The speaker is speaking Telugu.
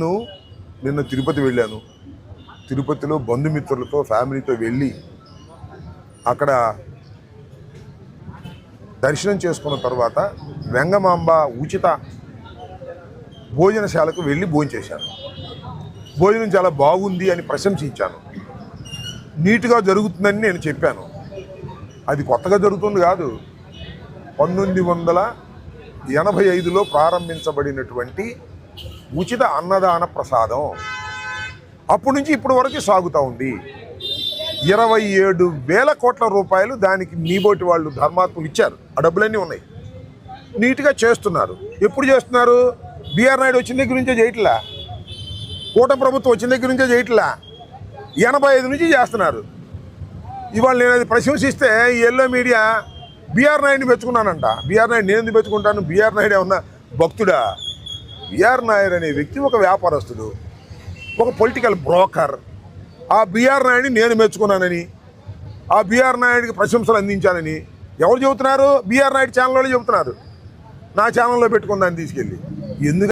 నేను నిన్న తిరుపతి వెళ్ళాను. తిరుపతిలో బంధుమిత్రులతో ఫ్యామిలీతో వెళ్ళి అక్కడ దర్శనం చేసుకున్న తర్వాత వెంగమాంబ ఉచిత భోజనశాలకు వెళ్ళి భోంచేశాను భోజనం చాలా బాగుంది అని ప్రశంసించాను. నీట్గా జరుగుతుందని నేను చెప్పాను. అది కొత్తగా జరుగుతుంది కాదు. పంతొమ్మిది వందల ఎనభై ఐదులో ప్రారంభించబడినటువంటి ఉచిత అన్నదాన ప్రసాదం. అప్పటి నుంచి ఇప్పటి వరకు సాగుతూ ఉంది. ఇరవై ఏడు వేల కోట్ల రూపాయలు దానికి మీబోటి వాళ్ళు ధర్మాత్మలు ఇచ్చారు. ఆ డబ్బులన్నీ ఉన్నాయి. నీట్గా చేస్తున్నారు. ఎప్పుడు చేస్తున్నారు? బీఆర్ నాయుడు వచ్చిన దగ్గర నుంచే చేయట్లా? కూటమి ప్రభుత్వం వచ్చిన దగ్గర నుంచే చేయట్లా? ఎనభై ఐదు నుంచి చేస్తున్నారు. ఇవాళ నేను అది ప్రశంసిస్తే ఈ ఎల్లో మీడియా బీఆర్ నాయుడిని మెచ్చుకున్నానంట. బీఆర్ నాయుడు నేను ఎందుకు మెచ్చుకుంటాను? బీఆర్ నాయుడు ఏమన్నా భక్తుడా? బీఆర్ నాయుడు అనే వ్యక్తి ఒక వ్యాపారస్తుడు ఒక పొలిటికల్ బ్రోకర్ ఆ బీఆర్ నాయుడిని నేను మెచ్చుకున్నానని ఆ బీఆర్ నాయుడికి ప్రశంసలు అందించానని ఎవరు చెబుతున్నారు? బీఆర్ నాయుడు ఛానల్ వాళ్ళు చెబుతున్నారు. నా ఛానల్లో పెట్టుకున్నాను తీసుకెళ్ళి. ఎందుకు